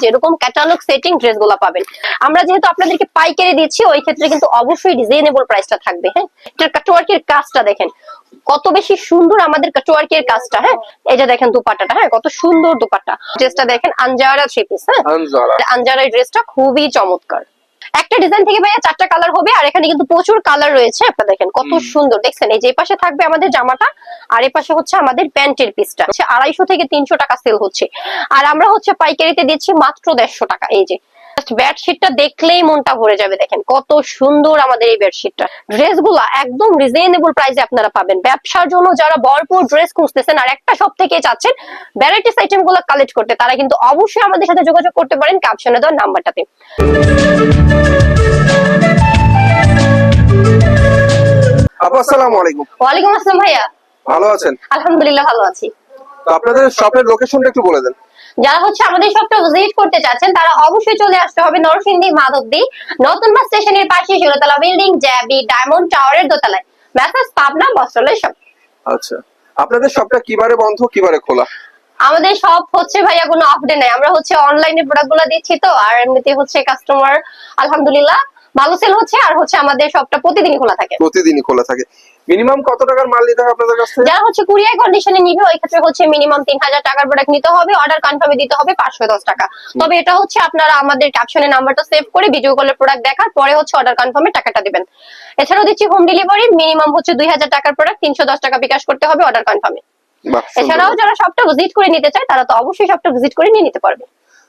যে এরকম catalogue setting ড্রেসগুলা পাবেন। আমরা যেহেতু আপনাদেরকে পাইকারি দিচ্ছি ওই ক্ষেত্রে কিন্তু অবশ্যই রিজনেবল প্রাইসটা থাকবে হ্যাঁ? এটার কাটওয়ার্কের কাজটা দেখেন। কত বেশি সুন্দর আমাদের কাটওয়ার্কের কাজটা হ্যাঁ? এই যে দেখেন দুপাট্টাটা হ্যাঁ? কত সুন্দর দুপাট্টা ড্রেসটা দেখেন আনজারা থ্রি পিস হ্যাঁ? এই ড্রেসটা খুবই চমৎকার। একটা ডিজাইন থেকে ভাইয়া চারটা কালার হবে আর এখানে কিন্তু প্রচুর কালার রয়েছে আপনারা দেখেন কত সুন্দর। দেখছেন এই যে পাশে থাকবে আমাদের জামাটা আর এই পাশে হচ্ছে আমাদের প্যান্টের পিসটা আড়াইশো থেকে তিনশো টাকা সেল হচ্ছে। আর আমরা হচ্ছে পাইকারিতে দিচ্ছি মাত্র দেড়শো টাকা এই যে। বেডশিটটা দেখলেই মনটা ভরে যাবে দেখেন। কত সুন্দর আমাদের এই বেডশিটটা ড্রেসগুলা একদম রিজনেবল প্রাইসে আপনারা পাবেন। ব্যবসার জন্য যারা ভরপুর ড্রেস খুঁজতেছেন আর একটা সব থেকে চাচ্ছেন ভ্যারাইটিস আইটেমগুলো কালেক্ট করতে তারা কিন্তু অবশ্যই আমাদের সাথে যোগাযোগ করতে পারেন ক্যাপশনে দেওয়ার নাম্বারটাতে। আপু আসসালামু আলাইকুম। ওয়ালাইকুম আসসালাম ভাইয়া। ভালো আছেন? আলহামদুলিল্লাহ ভালো আছি। তো আপনাদের শপের লোকেশনটা একটু বলে দেন। যারা হচ্ছে আমাদের শপটা ভিজিট করতে চাচ্ছেন তারা অবশ্যই চলে আসতে হবে নরসিংদী মাধবদী। নতুন বাস স্টেশনের পাশে ষোলতলা বিল্ডিং জ্যাবি ডায়মন্ড টাওয়ারের দোতলায়। মেসাজ পাবনা বস্ত্রালয় শপ আচ্ছা। আপনাদের শপটা কিবারে বন্ধ কিবারে খোলা? আমাদের সব হচ্ছে ভাইয়া কোনো আপডেট নাই। আমরা হচ্ছে অনলাইনে প্রোডাক্টগুলো দিচ্ছি তো আর এমনিতে হচ্ছে কাস্টমার আলহামদুলিল্লাহ। ভালো সেল হচ্ছে আর হচ্ছে আমাদের শপটা প্রতিদিনই খোলা থাকে। প্রতিদিনই খোলা থাকে। মিনিমাম কত টাকার মাল নিতে হবে আপনাদের কাছ যারা হচ্ছে কুরিয়ার কন্ডিশনে নিবে ওই ক্ষেত্রে হচ্ছে মিনিমাম তিন হাজার টাকার প্রোডাক্ট নিতে হবে অর্ডার কনফার্মে দিতে হবে পাঁচশো দশ টাকা। তবে এটা হচ্ছে আপনারা আমাদের ক্যাপশনে নাম্বারটা সেভ করে ভিডিও কলের প্রোডাক্ট দেখার পরে হচ্ছে অর্ডার কনফার্মে টাকাটা দিবেন। এছাড়াও দিচ্ছি হোম ডেলিভারি মিনিমাম হচ্ছে দুই হাজার টাকার প্রোডাক্ট তিনশো দশ টাকা বিকাশ করতে হবে অর্ডার কনফার্মে এছাড়াও যারা সবটা ভিজিট করে নিতে চায় তারা তো অবশ্যই সবটা ভিজিট করে নিয়ে নিতে পারবে।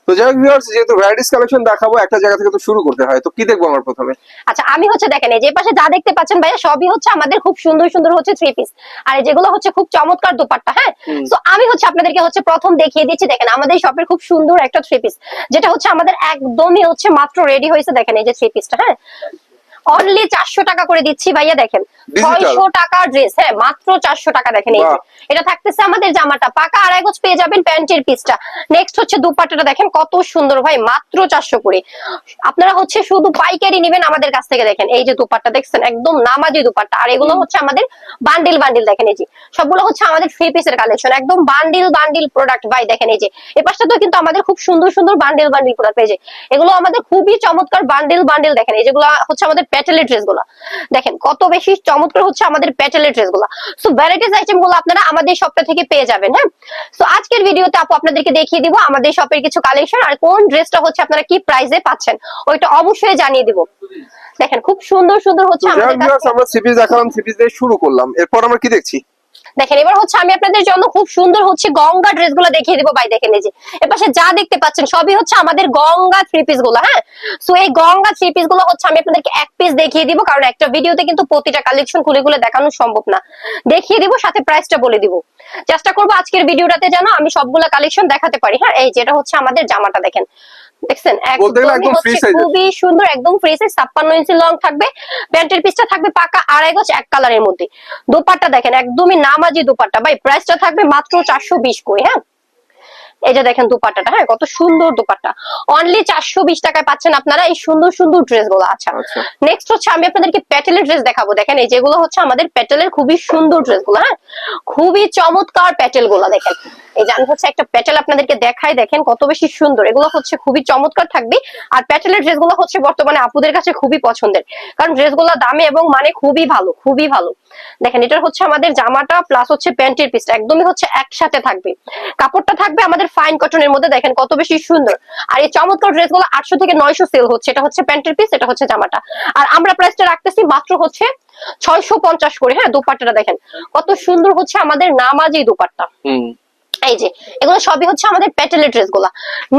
তো যাই হোক ভিউয়ার্স যেহেতু ভ্যারাইটিস কালেকশন দেখাবো একটা জায়গা থেকে তো শুরু করতে হয়। তো কি দেখব আমার প্রথমে? আচ্ছা আমি হচ্ছে দেখেন এই যে পাশে যা দেখতে পাচ্ছেন ভাইয়া সবই হচ্ছে আমাদের খুব সুন্দর সুন্দর হচ্ছে থ্রি পিস আর এই যেগুলো হচ্ছে খুব চমৎকার দোপাট্টা হ্যাঁ? তো আমি হচ্ছে আপনাদেরকে হচ্ছে প্রথম দেখিয়ে দিচ্ছি দেখেন আমাদের শপের খুব সুন্দর একটা থ্রি পিস যেটা হচ্ছে আমাদের একদমই হচ্ছে মাত্র রেডি হয়েছে দেখেন এই যে থ্রি পিসটা হ্যাঁ? অনলি চারশো টাকা করে দিচ্ছি ভাইয়া দেখেন। ছয়শো টাকা ড্রেস হ্যাঁ মাত্র চারশো টাকা দেখেন এই এটা থাকতেছে আমাদের জামাটা। পাকা আড়াই গজ পেয়ে যাবেন প্যান্টের পিসটা নেক্সট হচ্ছে দুপাট্টাটা দেখেন কত সুন্দর ভাই মাত্র চারশো করে। আপনারা হচ্ছে শুধু পাইকারি নেবেন আমাদের কাছ থেকে দেখেন। এই যে দুপাট্টা দেখছেন একদম নামাজি দুপাট্টা। আর এগুলো হচ্ছে আমাদের বান্ডিল বান্ডিল দেখেন এই যে। সবগুলো হচ্ছে আমাদের থ্রি পিসের কালেকশন একদম বান্ডিল বান্ডিল প্রোডাক্ট ভাই দেখেন এই যে। এই তো কিন্তু আমাদের খুব সুন্দর সুন্দর বান্ডিল বান্ডিল প্রোডাক্ট পেয়ে যায়। এগুলো আমাদের খুবই চমৎকার বান্ডিল বান্ডিল দেখেন। এই যেগুলো হচ্ছে আমাদের প্যাটেলের ড্রেসগুলো। দেখেন কত বেশি চমৎকার হচ্ছে আমাদের প্যাটেলের ড্রেসগুলো। সো ভ্যারাইটিস আইটেমগুলো আপনারা আমাদের শপটা থেকে পেয়ে যাবেন হ্যাঁ? সো আজকের ভিডিওতে আপু আপনাদেরকে দেখিয়ে দিব আমাদের শপের কিছু কালেকশন আর কোন ড্রেসটা হচ্ছে আপনারা কি প্রাইসে পাচ্ছেন ওইটা অবশ্যই জানিয়ে দিব। দেখেন খুব সুন্দর সুন্দর হচ্ছে আমাদের আমরা সিপিস দেখালাম সিপিস দিয়ে শুরু করলাম। এরপর আমরা কি দেখছি? দেখেন, এবার হচ্ছে আমি আপনাদের জন্য খুব সুন্দর হচ্ছে গঙ্গা ড্রেসগুলো দেখিয়ে দিব ভাই। দেখেন এই যে, এপাশে যা দেখতে পাচ্ছেন সবই হচ্ছে আমাদের গঙ্গা থ্রি পিসগুলো হ্যাঁ? সো এই গঙ্গা থ্রি পিসগুলো হচ্ছে আমি আপনাদেরকে এক পিস দেখিয়ে দিব, কারণ একটা ভিডিওতে কিন্তু প্রতিটা কালেকশন খুলে খুলে দেখানো সম্ভব না। দেখিয়ে দিব, সাথে প্রাইসটা বলে দিব। চেষ্টা করব আজকের ভিডিওটাতে যেন আমি সবগুলা কালেকশন দেখাতে পারি হ্যাঁ? এই যেটা হচ্ছে আমাদের জামাটা, দেখেন। দেখছেন একদম। খুবই সুন্দর একদম ফ্রি সাইজ ছাপ্পান্ন ইঞ্চি লং থাকবে। প্যান্টের পিসটা থাকবে পাকা আড়াই গজ এক কালারের মধ্যে। দোপাট্টা দেখেন একদমই নামাজি দোপাট্টা। ভাই প্রাইসটা থাকবে মাত্র চারশো বিশ করে হ্যাঁ? এই যে দেখেন দুপাট্টাটা হ্যাঁ কত সুন্দর দুপাট্টা। অনলি চারশো বিশ টাকায় পাচ্ছেন আপনারা এই সুন্দর সুন্দর ড্রেসগুলো আচ্ছা আচ্ছা। নেক্সট হচ্ছে আমি আপনাদেরকে প্যাটেলের ড্রেস দেখাবো। দেখেন এই যেগুলো হচ্ছে আমাদের প্যাটেলের খুবই সুন্দর ড্রেসগুলো হ্যাঁ? খুবই চমৎকার প্যাটেলগুলো দেখেন। এই যে হচ্ছে একটা প্যাটেল আপনাদেরকে দেখাই, দেখেন কত বেশি সুন্দর। এগুলো হচ্ছে খুবই চমৎকার থাকবে। আর প্যাটেলের ড্রেসগুলো হচ্ছে বর্তমানে আপুদের কাছে খুবই পছন্দের। কারণ ড্রেসগুলো দামে এবং মানে খুবই ভালো খুবই ভালো। দেখেন এটা হচ্ছে আমাদের জামাটা প্লাস হচ্ছে প্যান্টের পিসটা একদমই হচ্ছে একসাথে থাকবে। কাপড়টা থাকবে আমাদের ফাইন কটনের মধ্যে, দেখেন কত বেশি সুন্দর। আর এই চমৎকার ড্রেসগুলো আটশো থেকে নয়শো সেল হচ্ছে। এটা হচ্ছে প্যান্টের পিস এটা হচ্ছে জামাটা। আর আমরা প্রাইসটা রাখতেছি মাত্র হচ্ছে ছয়শো পঞ্চাশ করে। হ্যাঁ দুপাট্টাটা দেখেন। কত সুন্দর হচ্ছে আমাদের নামাজি দুপাট্টা। হুম। এই যে, এগুলো সবই হচ্ছে আমাদের প্যাটেলের ড্রেসগুলা।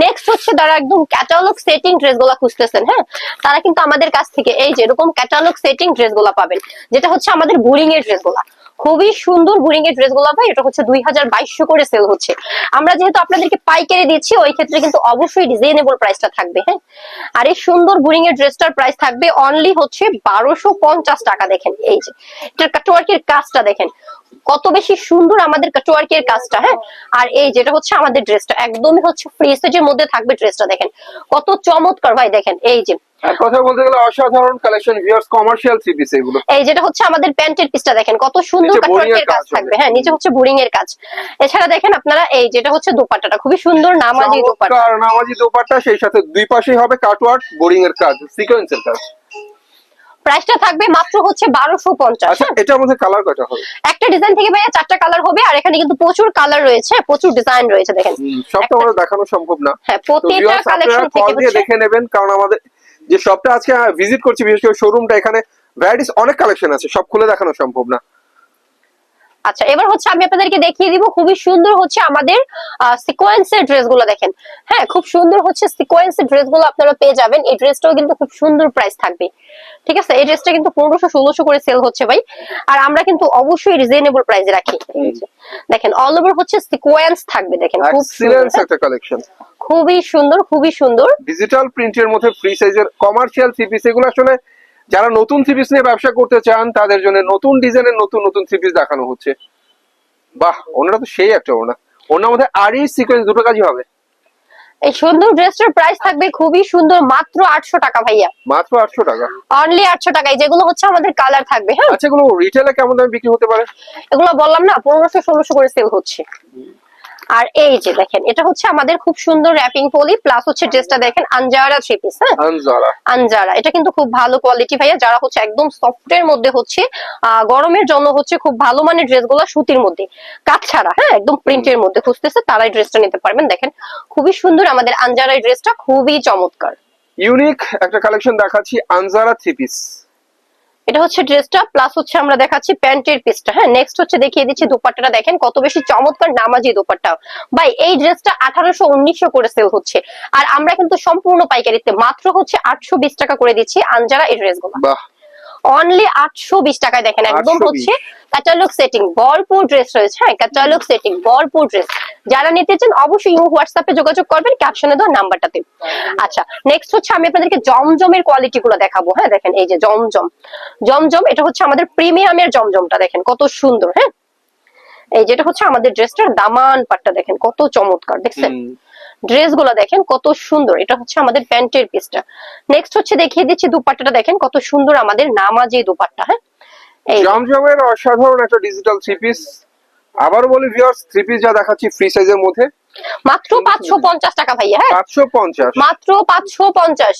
নেক্সট হচ্ছে যারা একদম ক্যাটালগ সেটিং ড্রেসগুলা খুঁজতেছেন হ্যাঁ? তারা কিন্তু আমাদের কাছ থেকে এই যে, এরকম ক্যাটালগ সেটিং ড্রেসগুলা পাবেন, যেটা হচ্ছে আমাদের বোরিং এর ড্রেসগুলা। খুবই সুন্দর বোরিং এর ড্রেসগুলা ভাই, এটা হচ্ছে দুই করে সেল হচ্ছে। আমরা যেহেতু আপনাদেরকে পাইকারি দিচ্ছি, ওই ক্ষেত্রে কিন্তু অবশ্যই রিজনেবল প্রাইসটা থাকবে হ্যাঁ? আর এই সুন্দর বোরিং এর ড্রেসটার প্রাইস থাকবে অনলি হচ্ছে বারোশো টাকা, দেখেন, এই যে। এটার কাটওয়ার্কের কাজটা দেখেন। কত বেশি সুন্দর আমাদের কাটওয়ার্কের কাজটা হ্যাঁ? আর এই যেটা হচ্ছে আমাদের ড্রেসটা একদমই হচ্ছে ফ্রি সাইজের মধ্যে থাকবে ড্রেসটা দেখেন। কত চমৎকার ভাই দেখেন এই যে। কথা বলতে গেলে অসাধারণ collection viewers commercial three piece এগুলো। এই যেটা হচ্ছে আমাদের প্যান্টের পিসটা দেখেন কত সুন্দর কাটওয়ার্কের কাজ থাকবে। হ্যাঁ নিচে হচ্ছে বোরিং এর কাজ। এছাড়া দেখেন আপনারা এই যেটা হচ্ছে দোপাট্টাটা খুবই সুন্দর নামাজি দোপাট্টা। চমৎকার নামাজি দোপাট্টা সেই সাথে দুই পাশেই হবে কাটওয়ার্ক বোরিং এর কাজ সিকোয়েন্সের কাজ। প্রাইসটা থাকবে মাত্র হচ্ছে বারোশো পঞ্চাশ আচ্ছা এটার মধ্যে কালার কয়টা হবে? একটা ডিজাইন থেকে ভাইয়া চারটা কালার হবে আর এখানে কিন্তু প্রচুর কালার রয়েছে প্রচুর ডিজাইন রয়েছে দেখেন। সব তো আমরা দেখানো সম্ভব না। হ্যাঁ তো প্রতিটা কালেকশন থেকে দেখে নেবেন কারণ আমাদের যে শপটা আজকে ভিজিট করছি বিশেষ করে শোরুমটা এখানে ভ্যারাইটিস অনেক কালেকশন আছে সব খুলে দেখানো সম্ভব না। আচ্ছা এবার হচ্ছে আমি আপনাদেরকে দেখিয়ে দিব খুবই সুন্দর হচ্ছে আমাদের সিকোয়েন্সের ড্রেসগুলো দেখেন। হ্যাঁ খুব সুন্দর হচ্ছে সিকোয়েন্সের ড্রেসগুলো আপনারা পেয়ে যাবেন এই ড্রেসটাও কিন্তু খুব সুন্দর প্রাইস থাকবে। ঠিক আছে? এই ড্রেসটা কিন্তু পনেরোশো ষোলোশো করে সেল হচ্ছে ভাই। আর আমরা কিন্তু অবশ্যই রিজনেবল প্রাইসে রাখি। দেখেন অল ওভার হচ্ছে সিকোয়েন্স থাকবে দেখেন? একটা কালেকশন খুবই সুন্দর খুবই সুন্দর। ডিজিটাল প্রিন্টের মধ্যে ফ্রি সাইজের কমার্শিয়াল থ্রি পিস এগুলো আসলে যারা নতুন থ্রি পিস নিয়ে ব্যবসা করতে চান তাদের জন্য নতুন ডিজাইনের নতুন নতুন থ্রি পিস দেখানো হচ্ছে। বাহ ওনারা তো সেই একটা ওনা। ওনার মধ্যে আরই সিকোয়েন্স দুটো কাজই হবে। এই সুন্দর ড্রেসটার প্রাইস থাকবে খুবই সুন্দর মাত্র আটশো টাকা ভাইয়া। মাত্র আটশো টাকা? অনলি আটশো টাকায় যেগুলো হচ্ছে আমাদের কালার থাকবে হ্যাঁ? আচ্ছা এগুলো রিটেইলে কেমন দামে বিক্রি হতে পারে? এগুলো বললাম না পনেরোশো ষোলোশো করে সেল হচ্ছে। আর এই যে দেখেন এটা হচ্ছে আমাদের খুব সুন্দর র্যাপিং পলি প্লাস হচ্ছে ড্রেসটা দেখেন আনজারা থ্রি পিস হ্যাঁ? আনজারা। এটা কিন্তু খুব ভালো কোয়ালিটি ভাইয়া যারা হচ্ছে একদম সফটের মধ্যে হচ্ছে গরমের জন্য হচ্ছে খুব ভালো মানের ড্রেসগুলো সুতির মধ্যে কাজ ছাড়া হ্যাঁ? একদম প্রিন্টের মধ্যে খুঁজতেছে তারাই ড্রেসটা নিতে পারবেন দেখেন। খুবই সুন্দর আমাদের আনজারা ড্রেসটা খুবই চমৎকার। ইউনিক একটা কালেকশন দেখাচ্ছি আনজারা থ্রি পিস এটা হচ্ছে ড্রেসটা প্লাস হচ্ছে আমরা দেখাচ্ছি প্যান্টের পিসটা হ্যাঁ নেক্সট হচ্ছে দেখিয়ে দিচ্ছি দোপাট্টাটা। দেখেন, কত বেশি চমৎকার নামাজি দোপাট্টা। ভাই, এই ড্রেসটা আঠারোশো উনিশশো করে সেল হচ্ছে। আর আমরা কিন্তু সম্পূর্ণ পাইকারিতে, মাত্র হচ্ছে আটশো বিশ টাকা করে দিচ্ছি আনজারা এই ড্রেসগুলো অনলি আটশো বিশ টাকায় দেখেন একদম হচ্ছে ক্যাটালগ সেটিং ভরপুর ড্রেস রয়েছে হ্যাঁ ক্যাটালগ সেটিং ভরপুর ড্রেস যারা নিতে চান অবশ্যই হোয়াটসঅ্যাপে যোগাযোগ করবেন ক্যাপশনে দেওয়া নাম্বারটাতে। আচ্ছা নেক্সট হচ্ছে আমি আপনাদেরকে জমজমের কোয়ালিটি গুলো দেখাবো হ্যাঁ দেখেন এই যে জমজম। জমজম এটা হচ্ছে আমাদের প্রিমিয়ামের জমজমটা দেখেন কত সুন্দর হ্যাঁ। এই যেটা হচ্ছে আমাদের ড্রেসটার দামান পাটটা দেখেন কত চমৎকার দেখছেন? হুম। ড্রেসগুলো দেখেন কত সুন্দর। এটা হচ্ছে আমাদের প্যান্টের পিসটা। নেক্সট হচ্ছে দেখিয়ে দিচ্ছি দুপাট্টাটা। দেখেন কত সুন্দর আমাদের নামাজি দুপাট্টা হ্যাঁ। জমজমের অসাধারণ একটা ডিজিটাল থ্রি পিস আবারও বলি ভিউয়ার্স থ্রি পিস যা দেখাচ্ছি ফ্রি সাইজের মধ্যে। মাত্র পাঁচশো পঞ্চাশ টাকা ভাইয়া হ্যাঁ? পাঁচশো পঞ্চাশ। মাত্র পাঁচশো পঞ্চাশ।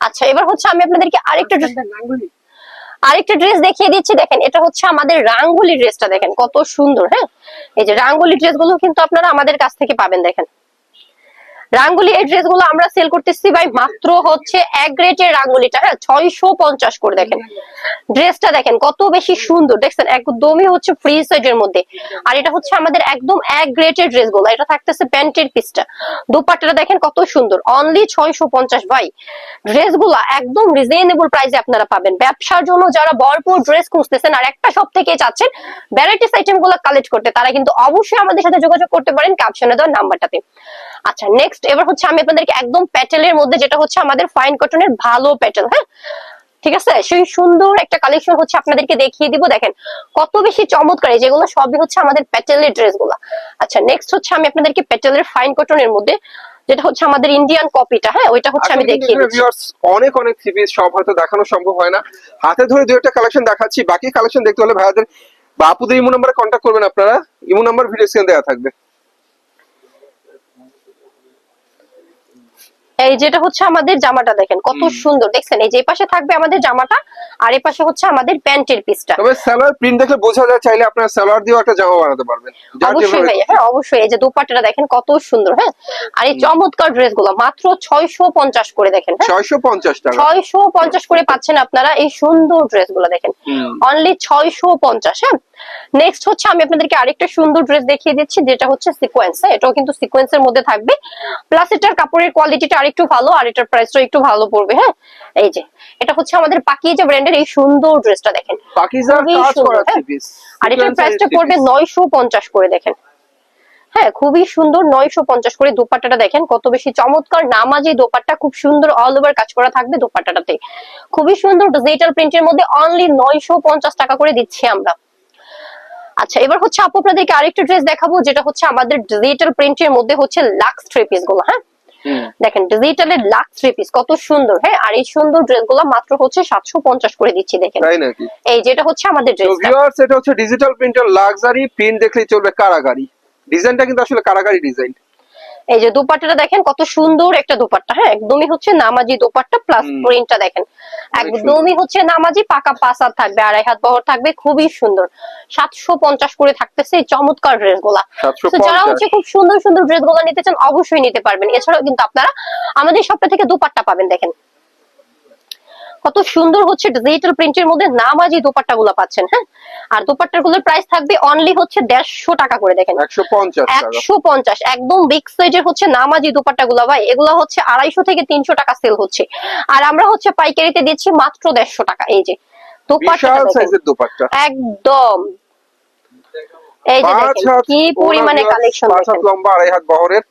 আচ্ছা এবার হচ্ছে আমি আপনাদেরকে আরেকটা ড্রেস আরেকটা ড্রেস দেখিয়ে দিচ্ছি। দেখেন এটা হচ্ছে আমাদের রাঙ্গুলি ড্রেসটা। দেখেন কত সুন্দর হ্যাঁ? এই যে রাঙ্গুলি ড্রেসগুলো কিন্তু আপনারা আমাদের কাছ থেকে পাবেন দেখেন। রাঙ্গুলি এই ড্রেসগুলো আমরা সেল করতেছি ভাই মাত্র হচ্ছে এক গ্রেটের রাঙ্গুলিটা হ্যাঁ ছয়শো পঞ্চাশ করে দেখেন। ড্রেসটা দেখেন, কত বেশি সুন্দর। দেখছেন, একদমই হচ্ছে ফ্রি সাইজের মধ্যে। আর এটা হচ্ছে আমাদের একদম এক গ্রেটের ড্রেসগুলো এটা থাকতেছে প্যান্টের পিসটা দুপাট্টাটা দেখেন কত সুন্দর। অনলি ছয়শো পঞ্চাশ ভাই। ড্রেসগুলো একদম রিজনেবল প্রাইসে আপনারা পাবেন। ব্যবসার জন্য যারা ভরপুর ড্রেস খুঁজতেছেন, আর একটা সব থেকে চাচ্ছেন ভ্যারাইটিস আইটেমগুলো কালেক্ট করতে, তারা কিন্তু অবশ্যই আমাদের সাথে যোগাযোগ করতে পারেন ক্যাপশনে দেওয়ার নাম্বারটাতে আচ্ছা নেক্সট এবার হচ্ছে আমি আপনাদেরকে একদম প্যাটেলের মধ্যে যেটা হচ্ছে আমাদের ফাইন কটনের ভালো প্যাটেল হ্যাঁ? ঠিক আছে? সেই সুন্দর একটা কালেকশন হচ্ছে আপনাদেরকে দেখিয়ে দিব দেখেন। কত বেশি চমৎকার যেগুলো সবই হচ্ছে আমাদের প্যাটেলের ড্রেসগুলা। আচ্ছা নেক্সট হচ্ছে আমি আপনাদেরকে প্যাটেলের ফাইন কটনের মধ্যে যেটা হচ্ছে আমাদের ইন্ডিয়ান কপিটা হ্যাঁ? ওইটা হচ্ছে আমি কিন্তু দেখিয়ে অনেক অনেক থ্রি সব হয়তো দেখানো সম্ভব হয় না। হাতে ধরে দু একটা কালেকশন দেখাচ্ছি বাকি কালেকশন দেখতে হলে ভাইয়াদের বাপুদের ইমো নাম্বারে কন্ট্যাক্ট করবেন আপনারা। ইমো নাম্বার ভিডিও স্ক্রিনে দেওয়া থাকবে। এই যেটা হচ্ছে আমাদের জামাটা দেখেন কত সুন্দর। দেখছেন এই যে পাশে থাকবে আমাদের জামাটা আর এই পাশে হচ্ছে আমাদের প্যান্টের পিসটা। তবে সালোয়ার প্রিন্ট দেখলে বোঝা যায় চাইলে আপনারা সালোয়ার দিয়েও একটা জামা বানাতে পারবেন। অবশ্যই ভাইয়া হ্যাঁ অবশ্যই। এই যে দোপাট্টাটা দেখেন কত সুন্দর হ্যাঁ? আর এই চমৎকার ড্রেসগুলো মাত্র ছয়শো পঞ্চাশ করে দেখেন হ্যাঁ? ছয়শো পঞ্চাশ টাকা। ছয়শো পঞ্চাশ করে পাচ্ছেন আপনারা এই সুন্দর ড্রেসগুলো দেখেন অনলি ছয়শো পঞ্চাশ হ্যাঁ? নেক্সট হচ্ছে আমি আপনাদেরকে আরেকটা সুন্দর ড্রেস দেখিয়ে দিচ্ছি যেটা হচ্ছে সিকোয়েন্স হ্যাঁ? এটাও কিন্তু সিকোয়েন্সের মধ্যে থাকবে। প্লাস এটার কাপড়ের কোয়ালিটিটা আরেকটু ভালো আর এটার প্রাইসটা একটু ভালো পড়বে হ্যাঁ? এই যে এটা হচ্ছে আমাদের পাকিজা ব্র্যান্ডের এই সুন্দর ড্রেসটা দেখেন। খুবই কাজ করা হ্যাঁ। আর এটার প্রাইসটা পড়বে নয়শো পঞ্চাশ করে দেখেন। হ্যাঁ খুবই সুন্দর নয়শো পঞ্চাশ করে দোপাট্টাটা দেখেন কত বেশি চমৎকার নামাজি দোপাট্টা খুব সুন্দর অল ওভার কাজ করা থাকবে দোপাট্টাটাতে। খুবই সুন্দর ডিজিটাল প্রিন্টের মধ্যে অনলি নয়শো পঞ্চাশ টাকা করে দিচ্ছি আমরা। আচ্ছা এবার হচ্ছে আপু আপনাদেরকে আরেকটা ড্রেস দেখাবো যেটা হচ্ছে আমাদের ডিজিটাল প্রিন্টের মধ্যে হচ্ছে লাক্স থ্রি পিসগুলো হ্যাঁ। দেখেন ডিজিটালের লাক্স থ্রি পিস কত সুন্দর হ্যাঁ? আর এই সুন্দর ড্রেসগুলো মাত্র হচ্ছে সাতশো পঞ্চাশ করে দিচ্ছি দেখেন। এই যেটা হচ্ছে আমাদের ড্রেস এটা হচ্ছে ডিজিটাল প্রিন্টার লাক্সারি প্রিন্ট দেখলে চলবে কারাগারি। ডিজাইনটা কিন্তু আসলে কারাগারি ডিজাইন এই যে দোপাট্টাটা দেখেন কত সুন্দর একটা দোপাট্টা হ্যাঁ? একদমই হচ্ছে নামাজি দোপাট্টা প্লাস প্রিন্টটা দেখেন। একদমই হচ্ছে নামাজি পাকা পাসা থাকবে আড়াই হাত বহর থাকবে খুবই সুন্দর। সাতশো পঞ্চাশ করে থাকতেছে এই চমৎকার ড্রেসগুলা যারা হচ্ছে খুব সুন্দর সুন্দর ড্রেসগুলা নিতে চান অবশ্যই নিতে পারবেন। এছাড়াও কিন্তু আপনারা আমাদের সপ্তাহ থেকে দুপাট্টা পাবেন দেখেন। কত সুন্দর হচ্ছে ডিজিটাল প্রিন্টের মধ্যে নামাজি দোপাট্টা গুলো পাচ্ছেন হ্যাঁ? আর দোপাট্টারগুলোর প্রাইস থাকবে অনলি হচ্ছে দেড়শো টাকা করে দেখেন। একশো পঞ্চাশ একদম বিগ সাইজের হচ্ছে নামাজি দোপাট্টা গুলো ভাই এগুলো হচ্ছে আড়াইশো থেকে তিনশো টাকা সেল হচ্ছে। আর আমরা হচ্ছে পাইকারিতে দিচ্ছি মাত্র দেড়শো টাকা এই যে দোপাট্টা দোপাট্টা। একদম। এই যে দেখেন কি পরিমাণে কালেকশন লম্বা আড়াই হাত বহরের।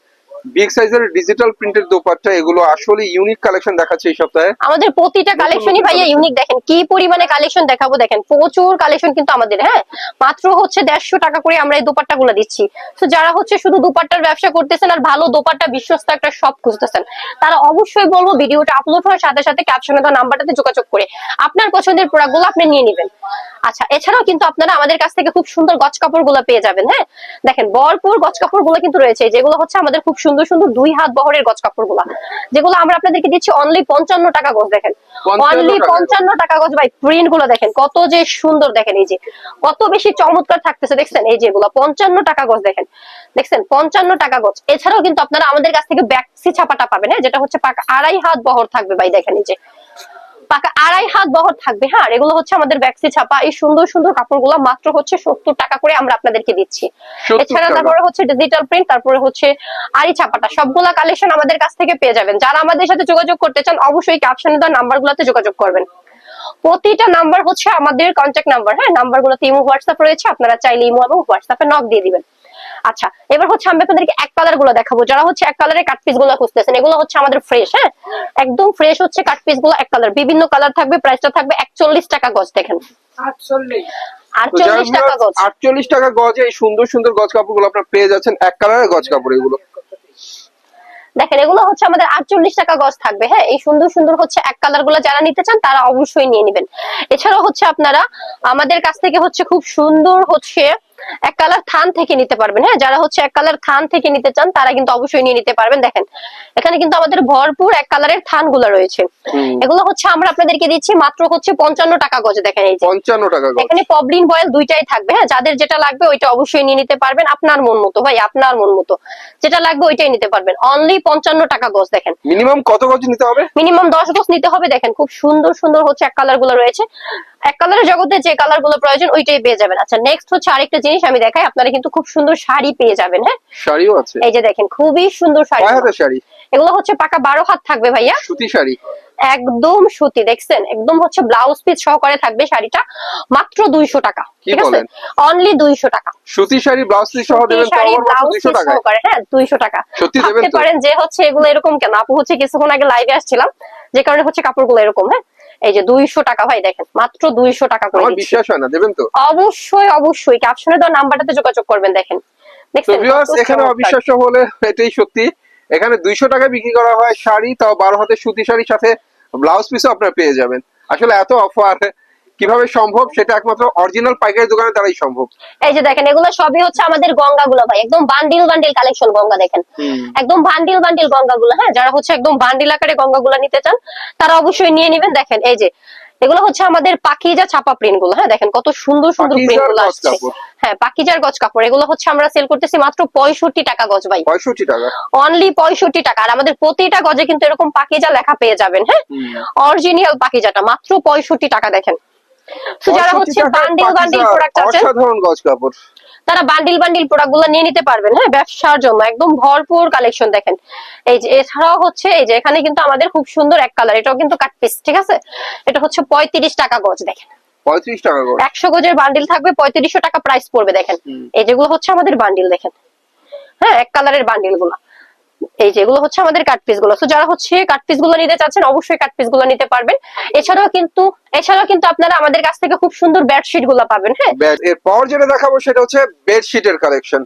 বিগ সাইজের ডিজিটাল প্রিন্টের দোপাট্টা এগুলো আসলে ইউনিক কালেকশন দেখাচ্ছে এই সপ্তাহে। আমাদের প্রতিটা কালেকশনই ভাইয়া ইউনিক দেখেন। কি পরিমাণে কালেকশন দেখাবো দেখেন? প্রচুর কালেকশন কিন্তু আমাদের হ্যাঁ? মাত্র হচ্ছে দেড়শো টাকা করে আমরা এই দোপাট্টা গুলো দিচ্ছি। তো যারা হচ্ছে শুধু দোপাট্টার ব্যবসা করতেছেন আর ভালো দোপাট্টা বিশ্বস্ত একটা শপ খুঁজতেছেন তারা অবশ্যই বলব ভিডিওটা আপলোড হওয়ার সাথে সাথে ক্যাপশনে দেওয়া নাম্বারটাতে যোগাযোগ করে আপনার পছন্দের প্রোডাক্টগুলো আপনি নিয়ে নেবেন। আচ্ছা এছাড়াও কিন্তু আপনারা আমাদের কাছ থেকে খুব সুন্দর গজ কাপড়গুলো পেয়ে যাবেন হ্যাঁ? দেখেন ভরপুর গজ কাপড়গুলো কিন্তু রয়েছে যেগুলো হচ্ছে আমাদের খুব সুন্দর সুন্দর দুই হাত বহরের গজ কাপড়গুলা যেগুলো আমরা আপনাদেরকে দিচ্ছি অনলি পঞ্চান্ন টাকা গজ দেখেন। অনলি পঞ্চান্ন টাকা গজ ভাই প্রিন্টগুলো দেখেন কত যে সুন্দর দেখেন এই যে। কত বেশি চমৎকার থাকতেছে দেখছেন? এই যেগুলো পঞ্চান্ন টাকা গজ দেখেন। দেখছেন? পঞ্চান্ন টাকা গজ এছাড়াও কিন্তু আপনারা আমাদের কাছ থেকে ব্যাক্সি ছাপাটা পাবেন হ্যাঁ? যেটা হচ্ছে পাকা আড়াই হাত বহর থাকবে ভাই দেখেন এই যে। পাকা হাত বহর থাকবে হ্যাঁ? আর এগুলো হচ্ছে আমাদের ব্যাক্সি ছাপা। এই সুন্দর সুন্দর কাপড়গুলো মাত্র হচ্ছে সত্তর টাকা করে আমরা আপনাদেরকে দিচ্ছি। এছাড়া তারপরে হচ্ছে ডিজিটাল প্রিন্ট তারপরে হচ্ছে আরি ছাপাটা। সবগুলা কালেকশন আমাদের কাছ থেকে পেয়ে যাবেন। যারা আমাদের সাথে যোগাযোগ করতে চান অবশ্যই ক্যাপশনে দেওয়া নাম্বার গুলোতে যোগাযোগ করবেন। প্রতিটা নাম্বার হচ্ছে আমাদের কন্ট্যাক্ট নাম্বার হ্যাঁ? নাম্বার গুলোতে ইমো হোয়াটসঅ্যাপ রয়েছে। আপনারা চাইলে ইমো এবং হোয়াটসঅ্যাপে নক দিয়ে দিবেন। আচ্ছা এবার হচ্ছে আমি আপনাদেরকে এক কালারগুলো দেখাবো। যারা হচ্ছে এক কালারের কাট পিসগুলো খুঁজতেছেন এগুলো হচ্ছে আমাদের ফ্রেশ হ্যাঁ? একদম ফ্রেশ হচ্ছে কাট পিসগুলো এক কালার বিভিন্ন কালার থাকবে প্রাইসটা থাকবে একচল্লিশ টাকা গজ দেখেন। আটচল্লিশ। টাকা গজ। আটচল্লিশ টাকা গজে এই সুন্দর সুন্দর গজ কাপড়গুলো আপনার পেয়ে যাচ্ছেন এক কালারের গজ কাপড় এগুলো। দেখেন এগুলো হচ্ছে আমাদের আটচল্লিশ টাকা গজ থাকবে হ্যাঁ? এই সুন্দর সুন্দর হচ্ছে এক কালারগুলো যারা নিতে চান তারা অবশ্যই নিয়ে নেবেন। এছাড়াও হচ্ছে আপনারা আমাদের কাছ থেকে হচ্ছে খুব সুন্দর হচ্ছে এক কালার থান থেকে নিতে পারবেন হ্যাঁ? যারা হচ্ছে এক কালার থান থেকে নিতে চান তারা কিন্তু অবশ্যই নিয়ে নিতে পারবেন। দেখেন এখানে কিন্তু আমাদের ভরপুর এক কালারের থানগুলো রয়েছে এগুলো হচ্ছে আমরা আপনাদেরকে দিচ্ছি মাত্র হচ্ছে পঞ্চান্ন টাকা গজ। দেখেন এই যে। পঞ্চান্ন টাকা গজ। এখানে পবলিন বয়েল দুইটাই থাকবে হ্যাঁ? যাদের যেটা লাগবে ওইটা অবশ্যই নিয়ে নিতে পারবেন আপনার মন মতো। ভাই আপনার মন মতো। যেটা লাগবে ওইটাই নিতে পারবেন। অনলি পঞ্চান্ন টাকা গজ দেখেন। মিনিমাম কত গজ নিতে হবে? মিনিমাম দশ গজ নিতে হবে দেখেন। খুব সুন্দর সুন্দর হচ্ছে এক কালারগুলো রয়েছে। এক কালারের জগতে যে কালারগুলো প্রয়োজন ওইটাই পেয়ে যাবেন। আচ্ছা নেক্সট হচ্ছে আরেকটা জিনিস আমি দেখাই আপনারা কিন্তু খুব সুন্দর শাড়ি পেয়ে যাবেন হ্যাঁ? শাড়িও আছে। এই যে দেখেন খুবই সুন্দর শাড়ি। শাড়ি। এগুলো হচ্ছে পাকা বারো হাত থাকবে ভাইয়া। সুতি শাড়ি। একদম সুতি দেখছেন? একদম হচ্ছে ব্লাউজ পিস সহকারে থাকবে শাড়িটা মাত্র দুইশো টাকা ঠিক আছে? অনলি দুইশো টাকা। সুতি শাড়ি ব্লাউজ পিস সহ দেবেন শাড়ি ব্লাউজ পিস সহকারে হ্যাঁ দুইশো টাকা। সত্যি দেবেন? পারেন যে হচ্ছে এগুলো এরকম কেন? আপু হচ্ছে কিছুক্ষণ আগে লাইভে আসছিলাম যে কারণে হচ্ছে কাপড়গুলো এরকম হ্যাঁ? এই যে দুইশো টাকা ভাই দেখেন মাত্র দুইশো টাকা করে বিশ্বাস হয় না দেবেন তো? অবশ্যই অবশ্যই ক্যাপশনে দেওয়া নাম্বারটাতে যোগাযোগ করবেন দেখেন। তো এখানে অবিশ্বাস অবিশ্বাস্য হলে এটাই সত্যি। এখানে দুইশো টাকা বিক্রি করা হয় শাড়ি তাও বারো হাতে সুতি শাড়ির সাথে ব্লাউজ পিসও আপনারা পেয়ে যাবেন। আসলে এত অফার কীভাবে সম্ভব সেটা একমাত্র অরিজিনাল পাইকারি দোকানে তারাই সম্ভব। এই যে দেখেন এগুলো সবই হচ্ছে আমাদের গঙ্গা গুলো ভাই। একদম বান্ডিল বান্ডিল কালেকশন গঙ্গা দেখেন। একদম বান্ডিল বান্ডিল গঙ্গা গুলো হ্যাঁ? যারা হচ্ছে একদম বান্ডিল আকারে গঙ্গা গুলো নিতে চান তারা অবশ্যই নিয়ে নেবেন। দেখেন এই যে এগুলো হচ্ছে আমাদের পাখিজা ছাপা প্রিন্টগুলো হ্যাঁ? দেখেন কত সুন্দর সুন্দর প্রিন্টগুলো আসছে। হ্যাঁ পাকিজার গজ কাপড়। এগুলো হচ্ছে আমরা সেল করতেছি মাত্র পঁয়ষট্টি টাকা গজ ভাই। পঁয়ষট্টি টাকা। অনলি পঁয়ষট্টি টাকা। আর আমাদের প্রতিটা গজে কিন্তু এরকম পাকিজা লেখা পেয়ে যাবেন হ্যাঁ? অরিজিনাল পাকিজাটা মাত্র পঁয়ষট্টি টাকা দেখেন। যারা হচ্ছে বান্ডিল বান্ডিল প্রোডাক্ট আছে অসাধারণ গজ কাপড়। তারা বান্ডিল বান্ডিল প্রোডাক্টগুলো নিয়ে নিতে পারবেন হ্যাঁ ব্যবসার জন্য। একদম ভরপুর কালেকশন দেখেন। এই যে এছাড়াও হচ্ছে এই যে এখানে কিন্তু আমাদের খুব সুন্দর এক কালার এটাও কিন্তু কাট পিস ঠিক আছে? এটা হচ্ছে পঁয়ত্রিশ টাকা গজ দেখেন। পঁয়ত্রিশ টাকা গজ। একশো গজের বান্ডিল থাকবে পঁয়ত্রিশশো টাকা প্রাইস পড়বে দেখেন। এই যেগুলো হচ্ছে আমাদের বান্ডিল দেখেন। হ্যাঁ এক কালারের বান্ডিলগুলো। এই যেগুলো হচ্ছে আমাদের কাটগুলো। তো যারা হচ্ছে কাট পিসগুলো নিতে চাচ্ছেন, অবশ্যই কাট পিসগুলো নিতে পারবেন। এছাড়াও কিন্তু এছাড়াও কিন্তু আপনারা আমাদের কাছ থেকে খুব সুন্দর বেডশিটগুলো পাবেন হ্যাঁ? এর এরপর যেটা দেখাবো সেটা হচ্ছে বেডশিটের কালেকশন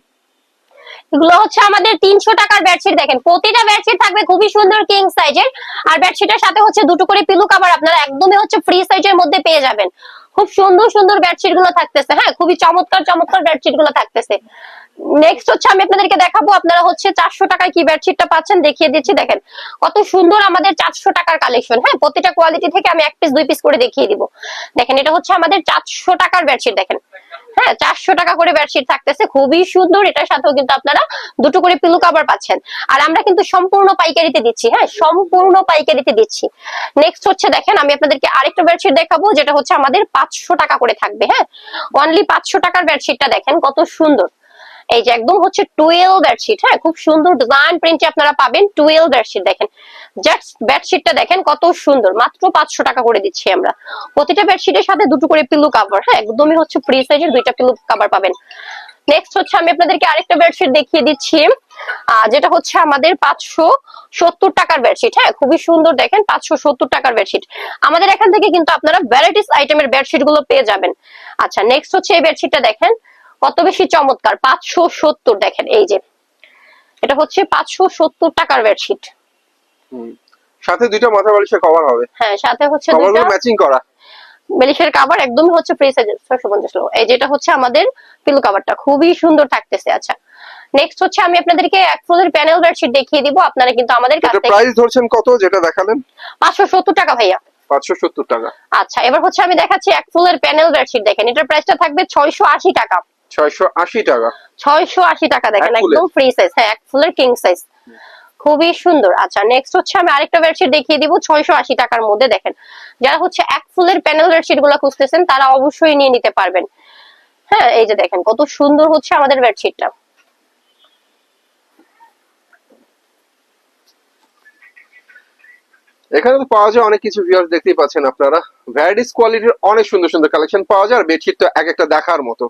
এগুলো হচ্ছে আমাদের তিনশো টাকার বেডশিট দেখেন, প্রতিটা বেডশিট থাকবে খুবই সুন্দর কিং সাইজের আর বেডশিটের সাথে হচ্ছে দুটো করে পিলু কাভার আপনারা একদমই হচ্ছে ফ্রি সাইজের মধ্যে পেয়ে যাবেন। খুব সুন্দর সুন্দর বেডশিটগুলো থাকতেছে হ্যাঁ? খুবই চমৎকার চমৎকার বেডশিটগুলো থাকতেছে। নেক্সট হচ্ছে আমি আপনাদেরকে দেখাবো আপনারা হচ্ছে চারশো টাকায় কি বেডশিটটা পাচ্ছেন, দেখিয়ে দিচ্ছি, দেখেন। কত সুন্দর আমাদের চারশো টাকার কালেকশন হ্যাঁ? প্রতিটা কোয়ালিটি থেকে আমি এক পিস দুই পিস করে দেখিয়ে দিব। দেখেন, এটা হচ্ছে আমাদের চারশো টাকার বেডশিট দেখেন। হ্যাঁ চারশো টাকা করে বেডশিট থাকতেছে, খুবই সুন্দর। এটার সাথেও কিন্তু আপনারা দুটো করে পিলু কাভার পাচ্ছেন। আর আমরা কিন্তু সম্পূর্ণ পাইকারিতে দিচ্ছি হ্যাঁ সম্পূর্ণ পাইকারিতে দিচ্ছি। নেক্সট হচ্ছে, দেখেন, আমি আপনাদেরকে আরেকটা বেডশিট দেখাবো, যেটা হচ্ছে আমাদের পাঁচশো টাকা করে থাকবে হ্যাঁ। অনলি পাঁচশো টাকার বেডশিটটা দেখেন, কত সুন্দর। এই যে একদম হচ্ছে টুয়েলভ বেডশিট হ্যাঁ? খুব সুন্দর ডিজাইন প্রিন্টে আপনারা পাবেন টুয়েলভ বেডশিট দেখেন। জাস্ট বেডশিটটা দেখেন কত সুন্দর, মাত্র পাঁচশো টাকা করে দিচ্ছি আমরা। প্রতিটা বেডশিটের সাথে দুটো করে পিলু কাভার হ্যাঁ? একদমই হচ্ছে ফ্রি সাইজের দুইটা পিলু কাভার পাবেন। নেক্সট হচ্ছে আমি আপনাদেরকে আরেকটা বেডশিট দেখিয়ে দিচ্ছি যেটা হচ্ছে আমাদের পাঁচশো সত্তর টাকার বেডশিট হ্যাঁ? খুবই সুন্দর, দেখেন, পাঁচশো সত্তর টাকার বেডশিট আমাদের এখান থেকে কিন্তু আপনারা ভ্যারাইটিস আইটেমের বেডশিটগুলো পেয়ে যাবেন। আচ্ছা নেক্সট হচ্ছে এই বেডশিটটা দেখেন। কত বেশি চমৎকার? পাঁচশো সত্তর দেখেন এই যে। এটা হচ্ছে পাঁচশো সত্তর টাকার বেডশিট সাথে দুইটা মাথা বালিশের কভার হবে। হ্যাঁ সাথে হচ্ছে দুইটা ম্যাচিং করা। বেলিশের কাভার একদমই হচ্ছে ফ্রি ছয়শো পঞ্চাশ টাকা এই যেটা হচ্ছে আমাদের পিলো কাভারটা খুবই সুন্দর থাকতেছে। আচ্ছা নেক্সট হচ্ছে আমি আপনাদেরকে এক ফুলের প্যানেল বেডশিট দেখিয়ে দিব। আপনারা কিন্তু আমাদের কাছ থেকে প্রাইস ধরছেন কত যেটা দেখালেন? পাঁচশো সত্তর টাকা ভাইয়া। পাঁচশো সত্তর টাকা। আচ্ছা এবার হচ্ছে আমি দেখাচ্ছি এক ফুলের প্যানেল বেডশিট দেখেন এটার প্রাইসটা থাকবে ছয়শো আশি টাকা। ছয়শো আশি টাকা। ছয়শো আশি টাকা দেখেন একদম ফ্রি সাইজ হ্যাঁ এক ফুলের কিং সাইজ খুবই সুন্দর। আচ্ছা নেক্সট হচ্ছে আমি আরেকটা বেডশিট দেখিয়ে দিব ছয়শো আশি টাকার মধ্যে দেখেন। যারা হচ্ছে এক ফুলের প্যানেল বেডশিটগুলো খুঁজতেছেন তারা অবশ্যই নিয়ে নিতে পারবেন। হ্যাঁ এই যে দেখেন কত সুন্দর হচ্ছে আমাদের বেডশিটটা এখানে তো পাওয়া যায় অনেক কিছু ভিউয়ার্স দেখতেই পাচ্ছেন আপনারা। ভ্যারাইটিস কোয়ালিটির অনেক সুন্দর সুন্দর কালেকশন পাওয়া যায় আর বেডশিট তো এক একটা দেখার মতো।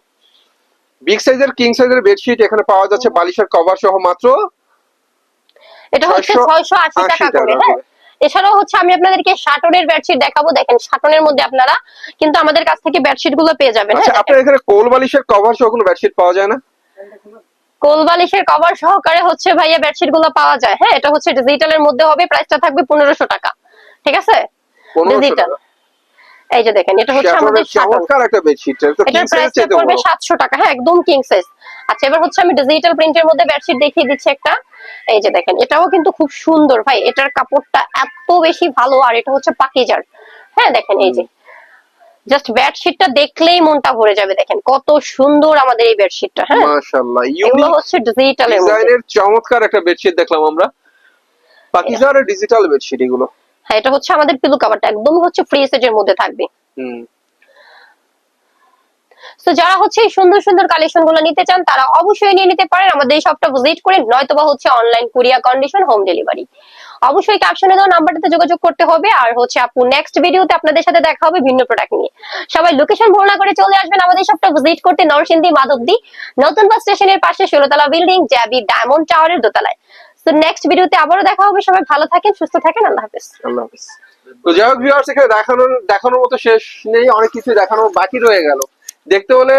বিগ সাইজের কিং সাইজের বেডশিট এখানে পাওয়া যাচ্ছে বালিশের কভার সহ মাত্র এটা হচ্ছে 680 টাকা করে হ্যাঁ? এছাড়াও হচ্ছে আমি আপনাদেরকে শাটনের বেডশিট দেখাবো দেখেন শাটনের মধ্যে আপনারা কিন্তু আমাদের কাছ থেকে বেডশিটগুলো পেয়ে যাবেন আচ্ছা হ্যাঁ? আপনার এখানে কোল বালিশের কভার সহ কোনো বেডশিট পাওয়া যায় না? কোল বালিশের কভার সহকারে হচ্ছে ভাইয়া বেডশিটগুলো পাওয়া যায় হ্যাঁ? এটা হচ্ছে ডিজিটালের মধ্যে হবে প্রাইসটা থাকবে পনেরোশো টাকা ঠিক আছে? ডিজিটাল এই যে দেখেন এটা হচ্ছে আমাদের চমৎকার একটা বেডশিট এটা সাইজের পড়বে বড়। সাতশো টাকা হ্যাঁ একদম কিং সাইজ আচ্ছা এবার হচ্ছে আমি ডিজিটাল প্রিন্টের মধ্যে বেডশিট দেখিয়ে দিচ্ছি একটা। এই যে দেখেন এটাও কিন্তু খুব সুন্দর ভাই এটার কাপড়টা এত বেশি ভালো আর এটা হচ্ছে পাকিজার। হ্যাঁ দেখেন এই যে। জাস্ট বেডশিটটা দেখলেই মনটা ভরে যাবে দেখেন কত সুন্দর আমাদের এই বেডশিটটা হ্যাঁ। মাশাআল্লাহ ইউনিক হচ্ছে ডিজিটালের মধ্যে। ডিজাইনের চমৎকার একটা বেডশিট দেখলাম আমরা। পাকিজার ডিজিটাল বেডশিট এগুলো। হ্যাঁ এটা হচ্ছে আমাদের পিলু কাভারটা একদম হচ্ছে ফ্রি সাইজের মধ্যে থাকবে। তো যারা হচ্ছে এই সুন্দর সুন্দর কালেকশনগুলো নিতে চান তারা অবশ্যই নিয়ে নিতে পারেন। আমাদের এই শপটা ভিজিট করে নয়তোবা হচ্ছে online courier condition home delivery অবশ্যই ক্যাপশনে দেওয়া নাম্বারটাতে যোগাযোগ করতে হবে আর হচ্ছে আপু নেক্সট ভিডিওতে আপনাদের সাথে দেখা হবে ভিন্ন প্রোডাক্ট নিয়ে। সবাই লোকেশন ভুল না করে চলে আসবেন আমাদের শপটা ভিজিট করতে নরসিংদী মাধবদী নতুন বাস স্টেশনের পাশে ষোলোতলা বিল্ডিং জ্যাবি ডায়মন্ড টাওয়ারের দোতলায়। তো নেক্সট ভিডিওতে আবারও দেখা হবে। সবাই ভালো থাকেন, সুস্থ থাকেন। আল্লাহ হাফেজ। আল্লাহ হাফেজ। তো যাই হোক ভিউয়ার্স এখানে দেখানোর দেখানোর মতো শেষ নেই। অনেক কিছু দেখানো বাকি রয়ে গেল। দেখতে হলে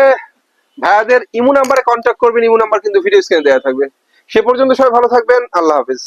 ভাইয়াদের ইমু নাম্বারে কন্ট্যাক্ট করবেন। ইমু নাম্বার কিন্তু ভিডিও স্ক্রিনে দেওয়া থাকবে। সে পর্যন্ত সবাই ভালো থাকবেন। আল্লাহ হাফেজ।